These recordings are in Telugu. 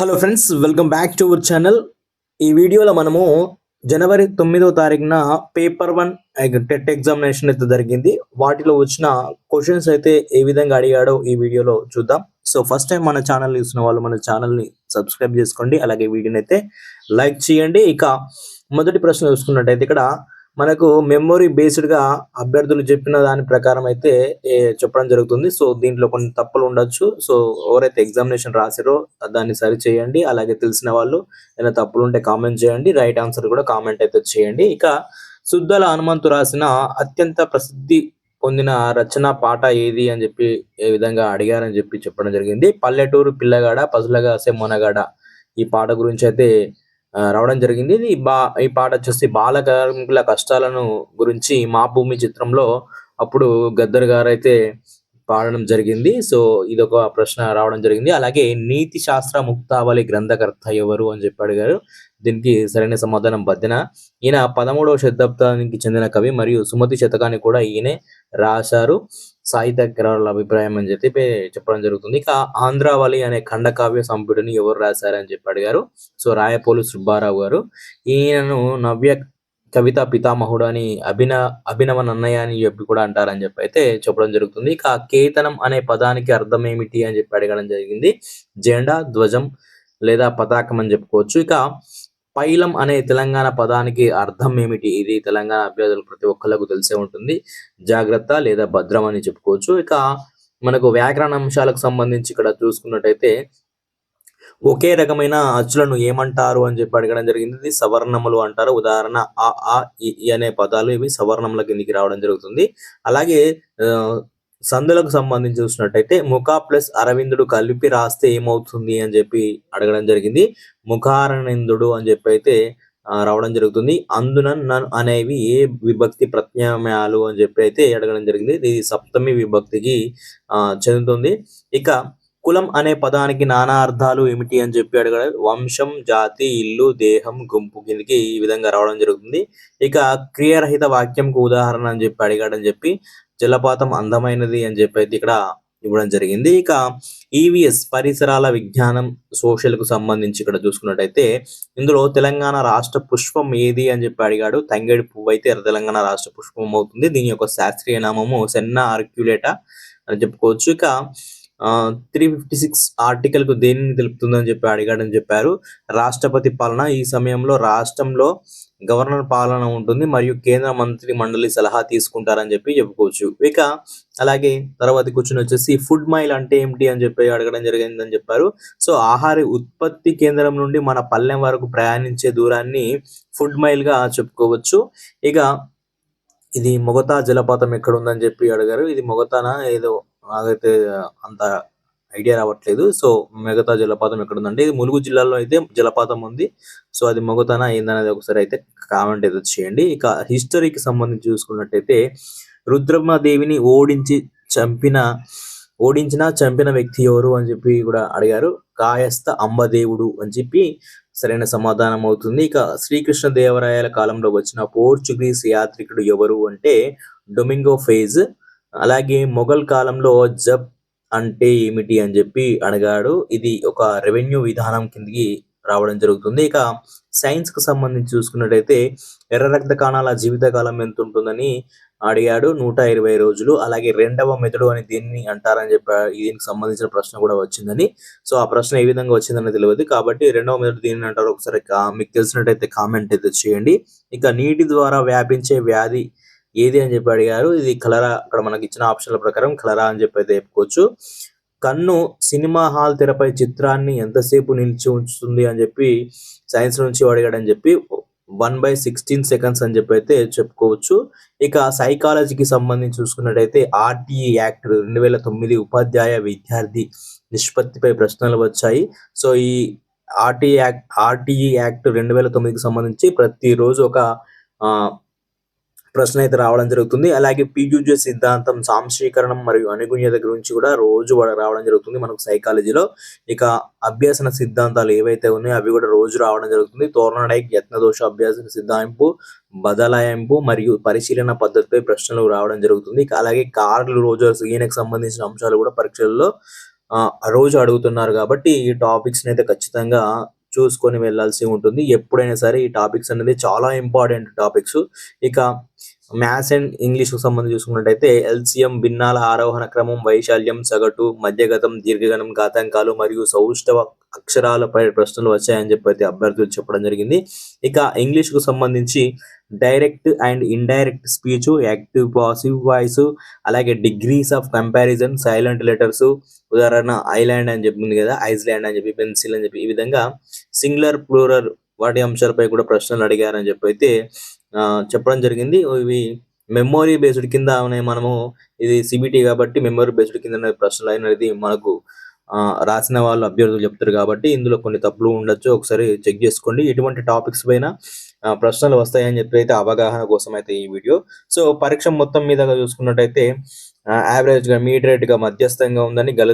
Hello friends welcome back to our channel ఈ వీడియోలో మనము జనవరి తొమ్మిదో తారీఖున పేపర్ వన్ టెట్ ఎగ్జామినేషన్ అయితే జరిగింది. వాటిలో వచ్చిన క్వశ్చన్స్ అయితే ఏ విధంగా అడిగాడో ఈ వీడియోలో చూద్దాం. సో ఫస్ట్ టైం మన ఛానల్ చూసిన వాళ్ళు మన ఛానల్ని సబ్స్క్రైబ్ చేసుకోండి. అలాగే వీడియోని అయితే లైక్ చేయండి. ఇక మొదటి ప్రశ్న చూసుకున్నట్టయితే ఇక్కడ మనకు మెమొరీ బేస్డ్గా అభ్యర్థులు చెప్పిన దాని ప్రకారం అయితే చెప్పడం జరుగుతుంది. సో దీంట్లో కొన్ని తప్పులు ఉండొచ్చు. సో ఎవరైతే ఎగ్జామినేషన్ రాసారో దాన్ని సరి చేయండి. అలాగే తెలిసిన వాళ్ళు ఏదైనా తప్పులు ఉంటే కామెంట్ చేయండి. రైట్ ఆన్సర్ కూడా కామెంట్ అయితే చేయండి. ఇక సుద్దల హనుమంతు రాసిన అత్యంత ప్రసిద్ధి పొందిన రచన పాట ఏది అని చెప్పి ఏ విధంగా అడిగారని చెప్పి చెప్పడం జరిగింది. పల్లెటూరు పిల్లగాడ పసులగాసే మొనగాడ ఈ పాట గురించి అయితే రావడం జరిగింది. ఇది బా ఈ పాట వచ్చేసి బాల కార్మికుల కష్టాలను గురించి మా భూమి చిత్రంలో అప్పుడు గద్దర్ గారు అయితే పాడడం జరిగింది. సో ఇది ఒక ప్రశ్న రావడం జరిగింది. అలాగే నీతి శాస్త్ర ముక్తావళి గ్రంథకర్త ఎవరు అని చెప్పి అడిగారు. దీనికి సరైన సమాధానం బద్దెన. ఈయన పదమూడవ శతాబ్దానికి చెందిన కవి మరియు సుమతి శతకాన్ని కూడా ఈయనే రాశారు. సాహిత్య సాహిత్యకారుల అభిప్రాయం అని చెప్పి చెప్పడం జరుగుతుంది. ఇక ఆంధ్రావళి అనే ఖండకావ్య సంపుటిని ఎవరు రాశారని చెప్పి అడిగారు. సో రాయపోలు సుబ్బారావు గారు. ఈయనను నవ్య కవిత పితామహుడు అని అభిన అభినవ నన్నయ్య అని చెప్పి కూడా అంటారని చెప్పి అయితే చెప్పడం జరుగుతుంది. ఇక కేతనం అనే పదానికి అర్థం ఏమిటి అని చెప్పి అడగడం జరిగింది. జెండా ధ్వజం లేదా పతాకం అని చెప్పుకోవచ్చు. ఇక పైలం అనే తెలంగాణ పదానికి అర్థం ఏమిటి? ఇది తెలంగాణ అభ్యర్థులు ప్రతి ఒక్కళ్ళకు తెలిసే ఉంటుంది. జాగ్రత్త లేదా భద్రం అని చెప్పుకోవచ్చు. ఇక మనకు వ్యాకరణ అంశాలకు సంబంధించి ఇక్కడ చూసుకున్నట్టయితే ఒకే రకమైన అచ్చులను ఏమంటారు అని చెప్పి అడగడం జరిగింది. ఇది సవర్ణములు అంటారు. ఉదాహరణ ఆ ఆ ఈ అనే పదాలు ఇవి సవర్ణముల కిందికి రావడం జరుగుతుంది. అలాగే ఆ, సందులకు సంబంధించి చూసినట్టయితే ముఖ ప్లస్ అరవిందుడు కలిపి రాస్తే ఏమవుతుంది అని చెప్పి అడగడం జరిగింది. ముఖారవిందుడు అని చెప్పి అయితే రావడం జరుగుతుంది. అందున నన్ అనేవి ఏ విభక్తి ప్రత్యామ్నాయాలు అని చెప్పి అయితే అడగడం జరిగింది. ఇది సప్తమి విభక్తికి ఆ, చెందుతుంది. ఇక కులం అనే పదానికి నానా అర్థాలు ఏమిటి అని చెప్పి అడగడం వంశం జాతి ఇల్లు దేహం గుంపు కిందకి ఈ విధంగా రావడం జరుగుతుంది. ఇక క్రియారహిత వాక్యంకు ఉదాహరణ అని చెప్పి అడిగాడని చెప్పి జలపాతం అందమైనది అని చెప్పి అయితే ఇక్కడ ఇవ్వడం జరిగింది. ఇక ఈవిఎస్ పరిసరాల విజ్ఞానం సోషల్కు సంబంధించి ఇక్కడ చూసుకున్నట్టయితే ఇందులో తెలంగాణ రాష్ట్ర పుష్పం ఏది అని చెప్పి అడిగాడు. తంగేడి పువ్వు అయితే తెలంగాణ రాష్ట్ర పుష్పం అవుతుంది. దీని యొక్క శాస్త్రీయ నామము సెన్నా ఆర్క్యులేటా అని చెప్పుకోవచ్చు. ఇక త్రీ ఫిఫ్టీ సిక్స్ ఆర్టికల్కు దేనిని తెలుపుతుందని చెప్పి అడిగాడని చెప్పారు. రాష్ట్రపతి పాలన ఈ సమయంలో రాష్ట్రంలో గవర్నర్ పాలన ఉంటుంది. మరియు కేంద్ర మంత్రి మండలి సలహా తీసుకుంటారని చెప్పి చెప్పుకోవచ్చు. ఇక అలాగే తర్వాత కూర్చుని వచ్చేసి ఫుడ్ మైల్ అంటే ఏమిటి? అని చెప్పి అడగడం జరిగిందని చెప్పారు. సో ఆహార ఉత్పత్తి కేంద్రం నుండి మన పల్లెం వరకు ప్రయాణించే దూరాన్ని ఫుడ్ మైల్గా చెప్పుకోవచ్చు. ఇక ఇది మొగతా జలపాతం ఎక్కడ ఉందని చెప్పి అడిగారు. ఇది మొగతానా? ఏదో నాకైతే అంత ఐడియా రావట్లేదు. సో మిగతా జలపాతం ఎక్కడ ఉందంటే ఇది ములుగు జిల్లాలో అయితే జలపాతం ఉంది. సో అది మగతన ఏందనేది ఒకసారి అయితే కామెంట్ అయితే చేయండి. ఇక హిస్టరీకి సంబంధించి చూసుకున్నట్టయితే రుద్రమ్మదేవిని ఓడించి చంపిన ఓడించిన చంపిన వ్యక్తి ఎవరు అని చెప్పి కూడా అడిగారు. కాయస్థ అంబదేవుడు అని చెప్పి సరైన సమాధానం అవుతుంది. ఇక శ్రీకృష్ణ దేవరాయల కాలంలో వచ్చిన పోర్చుగీస్ యాత్రికుడు ఎవరు అంటే డొమింగో ఫేజ్ అలాగే మొఘల్ కాలంలో జబ్ అంటే ఏమిటి అని చెప్పి అడిగాడు. ఇది ఒక రెవెన్యూ విధానం కిందకి రావడం జరుగుతుంది. ఇక సైన్స్కు సంబంధించి చూసుకున్నట్టయితే ఎర్ర రక్త కణాల జీవితకాలం ఎంత ఉంటుందని అడిగాడు. నూట ఇరవై రోజులు. అలాగే రెండవ మెథడు అని దీన్ని అంటారని చెప్పి దీనికి సంబంధించిన ప్రశ్న కూడా వచ్చిందని. సో ఆ ప్రశ్న ఏ విధంగా వచ్చిందని తెలియదు. కాబట్టి రెండవ మెదడు దీనిని అంటారు. ఒకసారి మీకు తెలిసినట్టయితే కామెంట్ అయితే చేయండి. ఇక నీటి ద్వారా వ్యాపించే వ్యాధి ఏది అని చెప్పి అడిగారు. ఇది కలరా అక్కడ మనకి ఇచ్చిన ఆప్షన్ల ప్రకారం కలరా అని చెప్పి అయితే చెప్పుకోవచ్చు. కన్ను సినిమా హాల్ తెరపై చిత్రాన్ని ఎంతసేపు నిలిచి ఉంచుతుంది అని చెప్పి సైన్స్ నుంచి అడిగాడని చెప్పి వన్ బై సిక్స్టీన్ సెకండ్స్ అని చెప్పి అయితే చెప్పుకోవచ్చు. ఇక సైకాలజీకి సంబంధించి చూసుకున్నట్టయితే ఆర్టీఈ యాక్ట్ రెండు వేల తొమ్మిది ఉపాధ్యాయ విద్యార్థి నిష్పత్తిపై ప్రశ్నలు వచ్చాయి. సో ఈ ఆర్టీఈ యాక్ట్ ఆర్టీఈ యాక్ట్ రెండు వేల తొమ్మిదికి సంబంధించి ప్రతిరోజు ఒక ఆ, ప్రశ్న అయితే రావడం జరుగుతుంది. అలాగే పీజూజ సిద్ధాంతం సాంశీకరణం మరియు అనుగుణ్యత గురించి కూడా రోజు రావడం జరుగుతుంది మనకు సైకాలజీలో. ఇక అభ్యాసన సిద్ధాంతాలు ఏవైతే ఉన్నాయో అవి కూడా రోజు రావడం జరుగుతుంది. తోరణడైక్ యత్నదోష అభ్యాసన సిద్ధాంపు బదలాయింపు మరియు పరిశీలన పద్ధతిపై ప్రశ్నలు రావడం జరుగుతుంది. అలాగే కార్లు రోజు ఈయనకు సంబంధించిన అంశాలు కూడా పరీక్షల్లో రోజు అడుగుతున్నారు కాబట్టి ఈ టాపిక్స్‌ని అయితే ఖచ్చితంగా చూసుకొని వెళ్ళాల్సి ఉంటుంది. ఎప్పుడైనా సరే ఈ టాపిక్స్ అనేది చాలా ఇంపార్టెంట్ టాపిక్స్. ఇక మ్యాథ్స్ అండ్ ఇంగ్లీష్‌కి సంబంధించి చూసుకున్నట్టయితే ఎల్‌సీఎం, భిన్నాల ఆరోహణ క్రమం, వైశాల్యం, సగటు, మధ్యగతం, దీర్ఘగణం, ఘాతాంకాలు మరియు సౌష్ఠవ అక్షరాలపై ప్రశ్నలు వచ్చాయని చెప్పి అయితే అభ్యర్థులు చెప్పడం జరిగింది. ఇక ఇంగ్లీష్‌కు సంబంధించి direct and indirect speech, active, passive voice అలాగే degrees of comparison, silent letters ఉదాహరణ ఐలాండ్ అని చెప్పింది కదా! ఐస్‌లాండ్ అని చెప్పి, పెన్సిల్ అని చెప్పి ఈ విధంగా సింగులర్, ప్లూరల్ వాటి అంశాలపై కూడా ప్రశ్నలు అడిగారని చెప్పి అయితే చెప్పడం జరిగింది. ఇవి మెమోరీ బేస్డ్ కిందనే మనము ఇది సిబిటి కాబట్టి మెమోరీ బేస్డ్ కింద ప్రశ్నలు అనేది మనకు రాసిన వాళ్ళు అభ్యర్థులు చెప్తారు కాబట్టి ఇందులో కొన్ని తప్పులు ఉండొచ్చు. ఒకసారి చెక్ చేసుకోండి. ఎటువంటి టాపిక్స్ పైన ప్రశ్నలు వస్తాయని చెప్పి అయితే అవగాహన కోసం అయితే ఈ వీడియో. సో, పరీక్ష మొత్తం మీద చూసుకున్నట్టయితే యావరేజ్‌గా, మీడియట్గా మధ్యస్థంగా ఉందని గల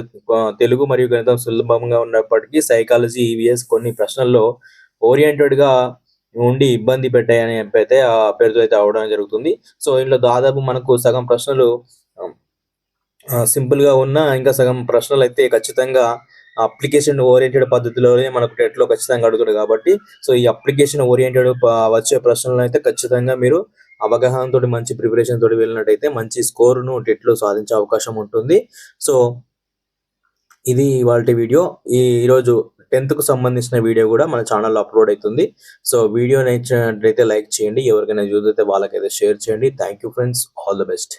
తెలుగు మరియు గణితం సులభంగా ఉన్నప్పటికీ సైకాలజీ, ఈవీఎస్ కొన్ని ప్రశ్నల్లో ఓరియంటెడ్గా ఉండి ఇబ్బంది పెట్టాయని చెప్పైతే ఆ అభ్యర్థులు అయితే అవ్వడం జరుగుతుంది. సో, ఇందులో దాదాపు మనకు సగం ప్రశ్నలు సింపుల్‌గా ఉన్న ఇంకా సగం ప్రశ్నలు అయితే ఖచ్చితంగా అప్లికేషన్ ఓరియంటెడ్ పద్ధతిలోనే మనకు టెట్‌లో ఖచ్చితంగా అడుగుతాడు కాబట్టి సో, ఈ అప్లికేషన్ ఓరియెంటెడ్ వచ్చే ప్రశ్నలు అయితే ఖచ్చితంగా మీరు అవగాహనతో మంచి ప్రిపరేషన్ తోటి వెళ్ళినట్టయితే మంచి స్కోర్‌ను టెట్‌లో సాధించే అవకాశం ఉంటుంది. సో ఇది ఇవాల్టి వీడియో. ఈ ఈరోజు 10థ్‌కు సంబంధించిన వీడియో కూడా మన ఛానల్లో అప్‌లోడ్ అవుతుంది సో, వీడియో నచ్చినట్లయితే లైక్ చేయండి. ఎవరికైనా యూజ్ అయితే వాళ్ళకైతే షేర్ చేయండి. Thank you friends. All the best.